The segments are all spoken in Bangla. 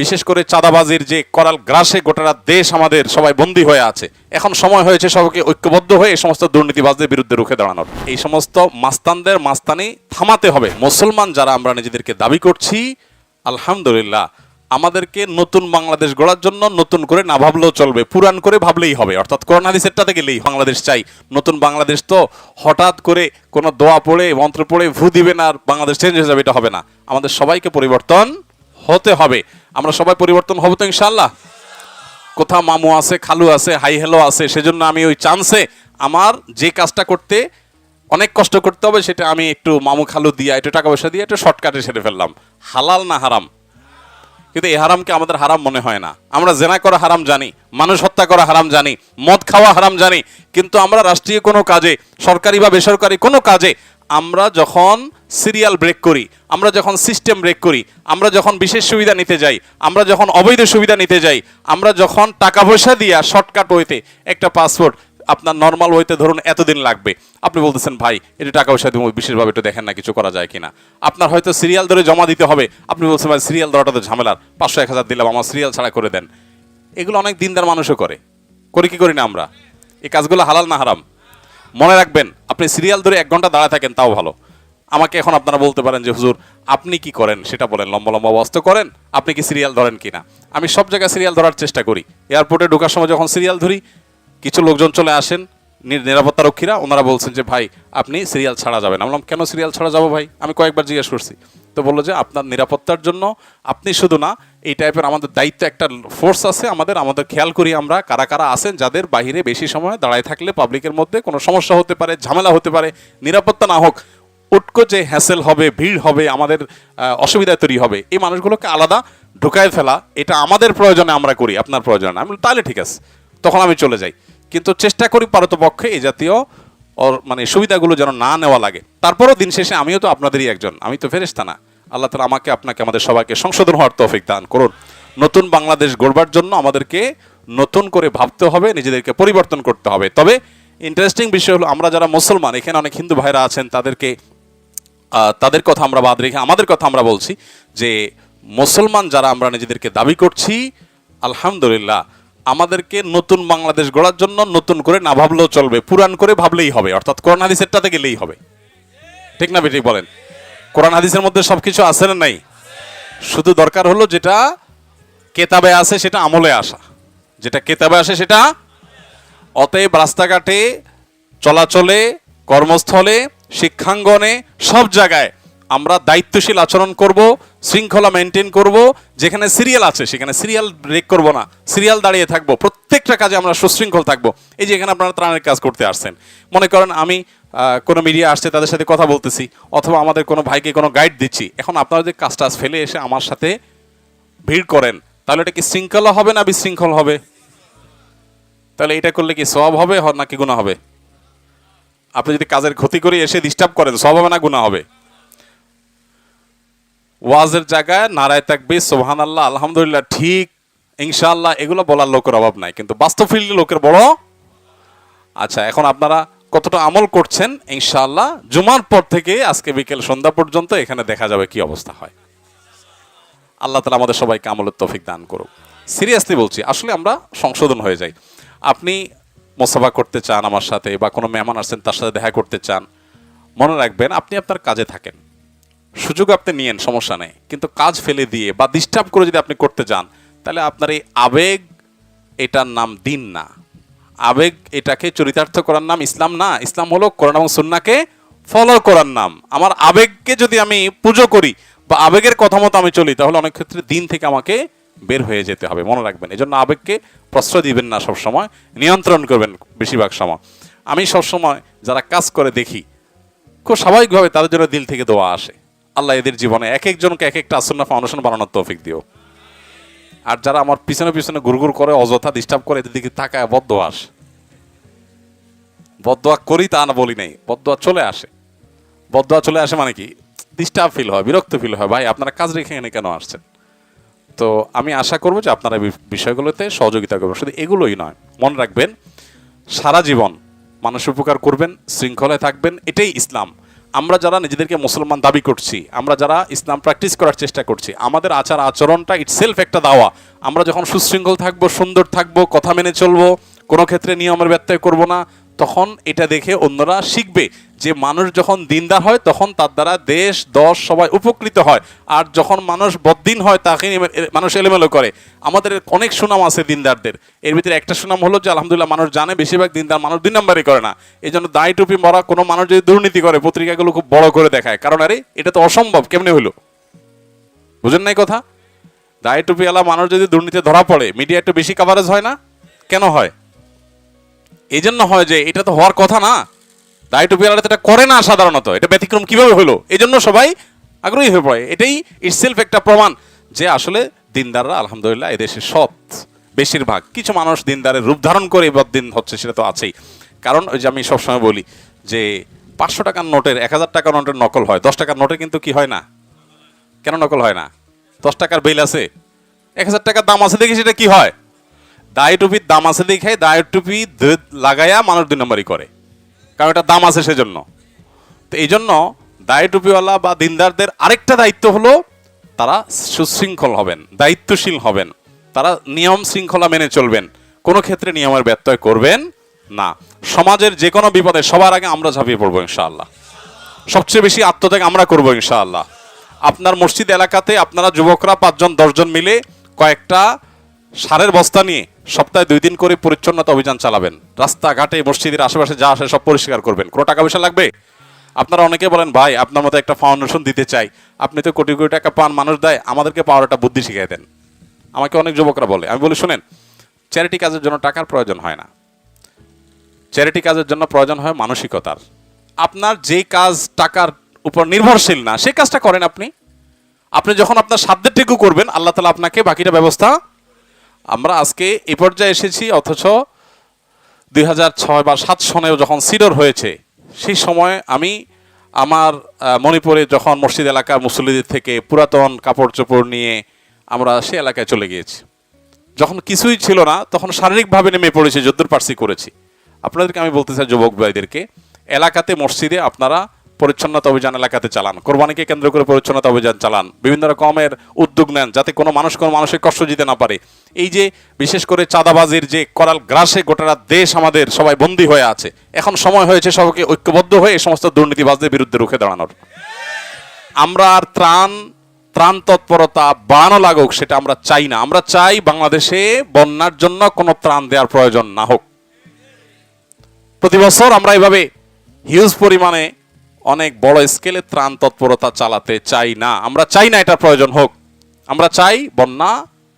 বিশেষ করে চাঁদাবাজির যে করাল গ্রাসে গোটা দেশ আমাদের সবাই বন্দী হয়ে আছে। এখন সময় হয়েছে সবাইকে ঐক্যবদ্ধ হয়ে এই সমস্ত দুর্নীতিবাজদের বিরুদ্ধে রুখে দাঁড়ানোর। এই সমস্ত মাস্তানদের মাস্তানি থামাতে হবে। মুসলমান যারা আমরা নিজেদেরকে দাবি করছি, আলহামদুলিল্লাহ, আমাদেরকে নতুন বাংলাদেশ গড়ার জন্য নতুন করে না ভাবলেও চলবে, পুরান করে ভাবলেই হবে। অর্থাৎ করোনা হাদিসেরটাতে গেলেই বাংলাদেশ চাই। নতুন বাংলাদেশ তো হঠাৎ করে কোনো দোয়া পড়ে, মন্ত্র পড়ে, ভু না আর বাংলাদেশ চেঞ্জ হয়ে যাবে, এটা হবে না। আমাদের সবাইকে পরিবর্তন হতে হবে। আমরা সবাই পরিবর্তন হব তো ইনশাল্লাহ কোথাও মামু আছে, খালু আছে, হাই হ্যালো আছে, সেজন্য আমি ওই চান্সে আমার যে কাজটা করতে অনেক কষ্ট করতে হবে, সেটা আমি একটু মামু খালু দিয়ে, একটু টাকা পয়সা দিয়ে একটু শর্টকাটে সেরে ফেললাম। হালাল না হারাম? কিন্তু এই হারামকে আমাদের হারাম মনে হয় না। আমরা জেনা করা হারাম জানি, মানুষ হত্যা করা হারাম জানি, মদ খাওয়া হারাম জানি, কিন্তু আমরা রাষ্ট্রীয় কোনো কাজে, সরকারি বা বেসরকারি কোনো কাজে, আমরা যখন সিরিয়াল ব্রেক করি, আমরা যখন সিস্টেম ব্রেক করি, আমরা যখন বিশেষ সুবিধা নিতে যাই, আমরা যখন অবৈধ সুবিধা নিতে যাই, আমরা যখন টাকা পয়সা দিয়া শর্টকাট ওয়েতে একটা পাসপোর্ট আপনার নর্মাল ওয়েতে ধরুন এতদিন লাগবে। আপনি বলতেছেন, ভাই, এটা টাকা পয়সা দিব, বিশেষভাবে একটু দেখেন না কিছু করা যায় কিনা। আপনার হয়তো সিরিয়াল ধরে জমা দিতে হবে, আপনি বলছেন, ভাই, সিরিয়াল ধরাটা তো ঝামেলার, পাঁচশো এক হাজার দিলাম, আমার সিরিয়াল ছাড়া করে দেন। এগুলো অনেক দিনদার মানুষও করে। করি কি করি না আমরা? এই কাজগুলো হালাল না হারাম? মনে রাখবেন, আপনি সিরিয়াল ধরে এক ঘণ্টা দাঁড়ায় থাকেন, তাও ভালো। আমাকে এখন আপনারা বলতে পারেন যে, হুজুর, আপনি কি করেন? সেটা বলেন। লম্বা লম্বা বস্ত করেন। আপনি কি সিরিয়াল ধরেন কিনা? আমি সব জায়গায় সিরিয়াল ধরার চেষ্টা করি। এয়ারপোর্টে ঢোকার সময় যখন সিরিয়াল ধরি, কিছু লোকজন চলে আসেন নি- নিরাপত্তা রক্ষীরা, ওনারা বলছেন যে, ভাই, আপনি সিরিয়াল ছাড়া যাবেন। আমি বললাম, কেন সিরিয়াল ছাড়া যাব ভাই? আমি কয়েকবার জিজ্ঞেস করছি। তো বলল যে, আপনার নিরাপত্তার জন্য আপনি শুধু না, এই টাইপের আমাদের দায়িত্ব একটা ফোর্স আছে। আমাদের আমাদের খেয়াল করি আমরা কারা কারা আছেন, যাদের বাইরে বেশি সময় দাঁড়ায় থাকলে পাবলিকের মধ্যে কোনো সমস্যা হতে পারে, ঝামেলা হতে পারে। নিরাপত্তা না হোক উটকো যে হ্যাসেল হবে, ভিড় হবে, আমাদের অসুবিধা তৈরি হবে, এই মানুষগুলোকে আলাদা ঢুকায় ফেলা, এটা আমাদের প্রয়োজনে আমরা করি, আপনার প্রয়োজনে। আমি তাহলে ঠিক আছে। তখন আমি চলে যাই। কিন্তু চেষ্টা করি পারতপক্ষে এই জাতীয় মানে সুবিধাগুলো যেন না নেওয়া লাগে। তারপরও দিন শেষে আমিও তো আপনাদেরই একজন। আমি তো ফেরেস্তা না। আল্লাহ তালা আমাকে, আপনাকে, আমাদের সবাইকে সংশোধন হওয়ার তৌফিক দান করুন। নতুন বাংলাদেশ গড়বার জন্য আমাদেরকে নতুন করে ভাবতে হবে, নিজেদেরকে পরিবর্তন করতে হবে। তবে ইন্টারেস্টিং বিষয় হলো, আমরা যারা মুসলমান, এখানে অনেক হিন্দু ভাইরা আছেন, তাদেরকে তাদের কথা আমরা বাদ রেখে আমাদের কথা আমরা বলছি যে মুসলমান যারা আমরা নিজেদেরকে দাবি করছি, আলহামদুলিল্লাহ, আমাদেরকে নতুন বাংলাদেশ গড়ার জন্য নতুন করে না ভাবলেও চলবে পুরাণ করে ভাবলেই হবে, অর্থাৎ কোরআন হাদিসেরটাতে গেলেই হবে। ঠিক না বেটি বলেন? কোরআন হাদিসের মধ্যে সব কিছু আছে না নাই? শুধু দরকার হলো যেটা কেতাবে আসে সেটা আমলে আসা। যেটা কেতাবে আসে সেটা অতএব রাস্তাঘাটে, চলাচলে, কর্মস্থলে শিক্ষাঙ্গনে সব জায়গায় আমরা দায়িত্বশীল আচরণ করব, শৃঙ্খলা মেনটেন করব, যেখানে সিরিয়াল আছে সেখানে সিরিয়াল ব্রেক করব না সিরিয়াল দাঁড়িয়ে থাকব, প্রত্যেকটা কাজে আমরা সুশৃঙ্খল থাকব। এই যে এখানে আপনারা ত্রাণের কাজ করতে আসছেন। মনে করেন আমি কোনো মিডিয়া আসছে তাদের সাথে কথা বলতেছি, অথবা আমাদের কোনো ভাইকে কোনো গাইড দিচ্ছি। এখন আপনারা যে কাজটা ফেলে এসে আমার সাথে ভিড় করেন, তাহলে এটা কি শৃঙ্খলা হবে না বিশৃঙ্খল হবে? তাহলে এটা করলে কি সব হবে, নাকি গুণা হবে? আপনি যদি কাজের ক্ষতি করে এসে ডিস্টার্ব করেন সব হবে না গুণা হবে? ওয়াজের জায়গায় নারায় থাকবে সোহান আল্লাহ আলহামদুলিল্লাহ, ঠিক, ইনশাআল্লাহ, এগুলো বলার লোকের অভাব নাই। কিন্তু বাস্তব ফিল্ডে লোকের বড়? আচ্ছা এখন আপনারা কতটা আমল করছেন, ইনশাআল্লাহ, জুমার পর থেকে আজকে বিকেল সন্ধ্যা পর্যন্ত এখানে দেখা যাবে কি অবস্থা হয়। আল্লাহ তালা আমাদের সবাইকে আমলের তৌফিক দান করুক। সিরিয়াসলি বলছি, আসলে আমরা সংশোধন হয়ে যাই। আপনি মোসাফা করতে চান আমার সাথে বা কোনো মেহমান আসছেন তার সাথে দেখা করতে চান, মনে রাখবেন আপনি আপনার কাজে থাকেন। সুযোগ আপনি নিয়েন, সমস্যা নেই। কিন্তু কাজ ফেলে দিয়ে বা ডিস্টার্ব করে যদি আপনি করতে যান, তাহলে আপনার এই আবেগ এটার নাম দিন না। আবেগ এটাকে চরিতার্থ করার নাম ইসলাম না। ইসলাম হলো কোরআন এবং সুন্নাকে ফলো করার নাম। আমার আবেগকে যদি আমি পুজো করি বা আবেগের কথা মতো আমি চলি, তাহলে অনেক ক্ষেত্রে দিন থেকে আমাকে বের হয়ে যেতে হবে, মনে রাখবেন। এই জন্য আবেগকে প্রশ্রয় দিবেন না সবসময়, নিয়ন্ত্রণ করবেন বেশিরভাগ সময়। আমি সবসময় যারা কাজ করে দেখি, খুব স্বাভাবিকভাবে তাদের জন্য দিল থেকে দোয়া আসে। আল্লাহ এদের জীবনে এক একজনকে এক একটা আসন্না ফাউন্ডেশন বানানোর তৌফিক দিও। আর যারা আমার পিছনে পিছনে গুড়গুড় করে, অযথা ডিস্টার্ব করে, এদের দিকে তাকায় বদোয়া আসে। বদোয়া করি তা না বলি নাই বদোয়া চলে আসে। বদোয়া চলে আসে মানে কি? ডিস্টার্ব ফিল হয়, বিরক্ত ফিল হয়। ভাই, আপনারা কাজ রেখে এখানে কেন আসছেন? তো আমি আশা করব যে আপনারা বিষয়গুলোতে সহযোগিতা করবেন। শুধু এগুলোই নয়, মনে রাখবেন, সারা জীবন মানুষ উপকার করবেন, শৃঙ্খলায় থাকবেন, এটাই ইসলাম। আমরা যারা নিজেদেরকে মুসলমান দাবি করছি, আমরা যারা ইসলাম প্র্যাকটিস করার চেষ্টা করছি, আমাদের আচার আচরণটা ইটসেলফ একটা দাওয়া। আমরা যখন সুশৃঙ্খল থাকব, সুন্দর থাকব, কথা মেনে চলবো কোনো ক্ষেত্রে নিয়মের ব্যত্যয় করব না। তখন এটা দেখে অন্যরা শিখবে যে মানুষ যখন দিনদার হয়, তখন তার দ্বারা দেশ দশ সবাই উপকৃত হয়। আর যখন মানুষ বদ্দিন হয়, তাকে মানুষ এলোমেলো করে। আমাদের অনেক সুনাম আছে দিনদারদের। এর ভিতরে একটা সুনাম হলো যে, আলহামদুলিল্লাহ মানুষ জানে বেশিরভাগ দিনদার মানুষ দুই নম্বরই করে না। এই জন্য দায় টুপি মরা, কোনো মানুষ যদি দুর্নীতি করে, পত্রিকাগুলো খুব বড় করে দেখায়। কারণ আরে, এটা তো অসম্ভব, কেমনে হলো? বুঝেন নাই কথা? দায় টুপিওয়ালা মানুষ যদি দুর্নীতি ধরা পড়ে, মিডিয়া একটু বেশি কাভারেজ হয় না? কেন হয়? এই জন্য হয় যে এটা তো হওয়ার কথা না। দায় টুপিওয়ালা তো এটা করে না সাধারণত। এটা ব্যতিক্রম কীভাবে হলো? এই জন্য সবাই আগ্রহী হয়ে পড়ে। এটাই ইটসেলফ একটা প্রমাণ যে আসলে দিনদাররা আলহামদুলিল্লাহ এদেশে সৎ বেশিরভাগ। কিছু মানুষ দিনদারের রূপ ধারণ করে দিন হচ্ছে, সেটা তো আছেই। কারণ ওই যে আমি সবসময় বলি যে পাঁচশো টাকার নোটের, এক হাজার টাকার নোটের নকল হয়। দশ টাকার নোটের কিন্তু কি হয় না? কেন নকল হয় না? দশ টাকার বিল আছে। এক হাজার টাকার দাম আছে দেখি সেটা কি হয়? দায় টুপির দাম আছে দেখে দায় টুপি লাগাইয়া মানুষ দুই নম্বরই করে। কারণ এটা দাম আছে সেজন্য। তো এই জন্য দায় টুপিওয়ালা বা দিনদারদের আরেকটা দায়িত্ব হলো তারা সুশৃঙ্খল হবেন, দায়িত্বশীল হবেন। তারা নিয়ম শৃঙ্খলা মেনে চলবেন। কোনো ক্ষেত্রে নিয়মের ব্যত্যয় করবেন না। সমাজের যে কোনো বিপদে সবার আগে আমরা ঝাঁপিয়ে পড়ব ইনশাআল্লাহ। সবচেয়ে বেশি আত্মত্যাগ আমরা করব ইনশাআল্লাহ। আপনার মসজিদ এলাকাতে আপনারা যুবকরা পাঁচজন, দশজন মিলে কয়েকটা সারের বস্তা নিয়ে সপ্তাহে দুই দিন করে পরিচ্ছন্নতা অভিযান চালাবেন। রাস্তাঘাটে, মসজিদের আশেপাশে যা আসে সব পরিষ্কার করবেন। কোনো টাকা পয়সা লাগবে? আপনারা অনেকে বলেন, ভাই, আপনার মতো একটা ফাউন্ডেশন দিতে চাই। আপনি তো কোটি কোটি টাকা পান, মানুষ দেয়, আমাদেরকে পাওয়ার একটা বুদ্ধি শিখিয়ে দেন। আমাকে অনেক যুবকরা বলে, আমি বলি, শুনেন চ্যারিটি কাজের জন্য টাকার প্রয়োজন হয় না। চ্যারিটি কাজের জন্য প্রয়োজন হয় মানসিকতার। আপনার যে কাজ টাকার উপর নির্ভরশীল না সেই কাজটা করেন আপনি। আপনি যখন আপনার সাধ্যের করবেন, আল্লাহ তালা আপনাকে বাকিটা ব্যবস্থা আমরা আজকে এ পর্যায়ে এসেছি, অথচ দুই ছয় বা সাত সনেও যখন সিডর হয়েছে, সেই সময় আমি আমার মণিপুরে যখন মসজিদ এলাকার মুসল্লিদের থেকে পুরাতন কাপড় চোপড় নিয়ে আমরা সে এলাকায় চলে গিয়েছি। যখন কিছুই ছিল না, তখন শারীরিকভাবে নেমে পড়েছি যদ্দুর পার্সি করেছি। আপনাদেরকে আমি বলতে চাই, যুবক ভাইদেরকে, এলাকাতে মসজিদে আপনারা পরিচ্ছন্নতা অভিযান এলাকাতে চালান। কোরবানিকে কেন্দ্র করে পরিচ্ছন্নতা অভিযান চালান। বিভিন্ন রকমের উদ্যোগ নেন যাতে কোনো মানুষ কোনো মানুষের কষ্ট দিতে না পারে। এই যে বিশেষ করে চাঁদাবাজির যে করাল গ্রাসে গোটা দেশ আমাদের সবাই বন্দী হয়ে আছে। এখন সময় হয়েছে সবাইকে ঐক্যবদ্ধ হয়ে এই সমস্ত দুর্নীতিবাজদের বিরুদ্ধে রুখে দাঁড়ানোর। আমরা আর ত্রাণ ত্রাণ তৎপরতা বাড়ানো লাগুক সেটা আমরা চাই না। আমরা চাই বাংলাদেশে বন্যার জন্য কোনো ত্রাণ দেওয়ার প্রয়োজন না হোক। প্রতি বছর আমরা এভাবে হিউজ পরিমাণে অনেক বড় স্কেলে ত্রাণ তৎপরতা চালাতে চাই না। আমরা চাই না এটা প্রয়োজন হোক। আমরা চাই বন্যা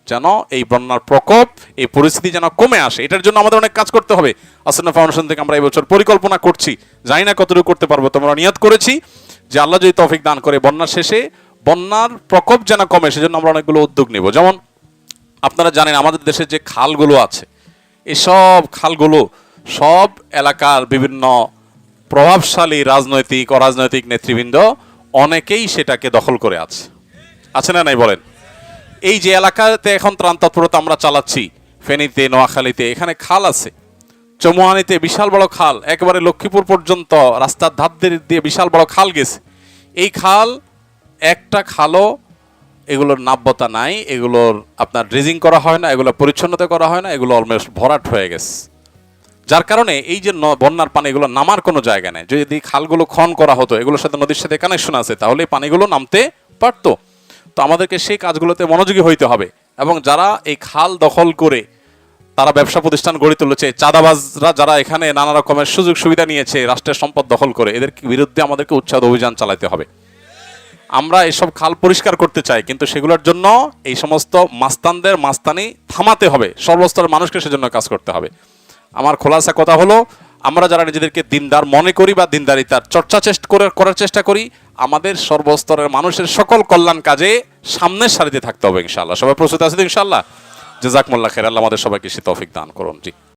যেন, এই বন্যার প্রকোপ, এই পরিস্থিতি যেন কমে আসে। এটার জন্য আমাদের অনেক কাজ করতে হবে। আসন্ন ফাউন্ডেশন থেকে আমরা এবছর পরিকল্পনা করছি। জানি না কতটুকু করতে পারব, তোমরা নিয়ত করেছি যে আল্লাহ যদি তৌফিক দান করে বন্যার শেষে, বন্যার প্রকোপ যেন কমে, সেজন্য আমরা অনেকগুলো উদ্যোগ নেব। যেমন, আপনারা জানেন আমাদের দেশে যে খালগুলো আছে, এসব খালগুলো সব এলাকার বিভিন্ন প্রভাবশালী রাজনৈতিক, অরাজনৈতিক নেতৃবৃন্দ অনেকেই সেটাকে দখল করে আছে। আছে না নাই বলেন? এই যে এলাকাতে এখন ত্রাণ তৎপরতা আমরা চালাচ্ছি, ফেনীতে, নোয়াখালীতে, এখানে খাল আছে। চমুয়ানিতে বিশাল বড় খাল, একেবারে লক্ষ্মীপুর পর্যন্ত রাস্তার ধার দিয়ে বিশাল বড় খাল গেছে। এই খাল, একটা খালও এগুলোর নাব্যতা নাই, এগুলোর আপনার ড্রেজিং করা হয় না, এগুলো পরিচ্ছন্নতা করা হয় না, এগুলো অলমোস্ট ভরাট হয়ে গেছে। যার কারণে এই যে বন্যার পানি এগুলো নামার কোনো জায়গা নেই। যদি খালগুলো খন করা হতো, এগুলোর সাথে নদীর সাথে কানেকশন আছে তাহলে পানিগুলো নামতে পারতো। তো আমাদেরকে সেই কাজগুলোতে মনোযোগী হইতে হবে এবং যারা এই খাল দখল করে তারা ব্যবসা প্রতিষ্ঠান গড়ে তুলেছে চাঁদাবাজরা যারা এখানে নানা রকমের সুযোগ সুবিধা নিয়েছে, রাষ্ট্রের সম্পদ দখল করে, এদের বিরুদ্ধে আমাদেরকে উচ্ছেদ অভিযান চালাতে হবে। আমরা এসব খাল পরিষ্কার করতে চাই, কিন্তু সেগুলোর জন্য এই সমস্ত মাস্তানদের মাস্তানি থামাতে হবে। সর্বস্তরের মানুষকে সেজন্য কাজ করতে হবে। আমার খোলাসা কথা হলো, আমরা যারা নিজেদেরকে দিনদার মনে করি বা দিনদারিতার চর্চা চেষ্টা করে, করার চেষ্টা করি, আমাদের সর্বস্তরের মানুষের সকল কল্যাণ কাজে সামনের সারিতে থাকতে হবে ইনশাল্লাহ সবাই প্রস্তুত আছে ইনশাল্লাহ জেজাকমুল্লাহ খের আল্লাহ আমাদের সবাইকে সে তৌফিক দান করুন। জি।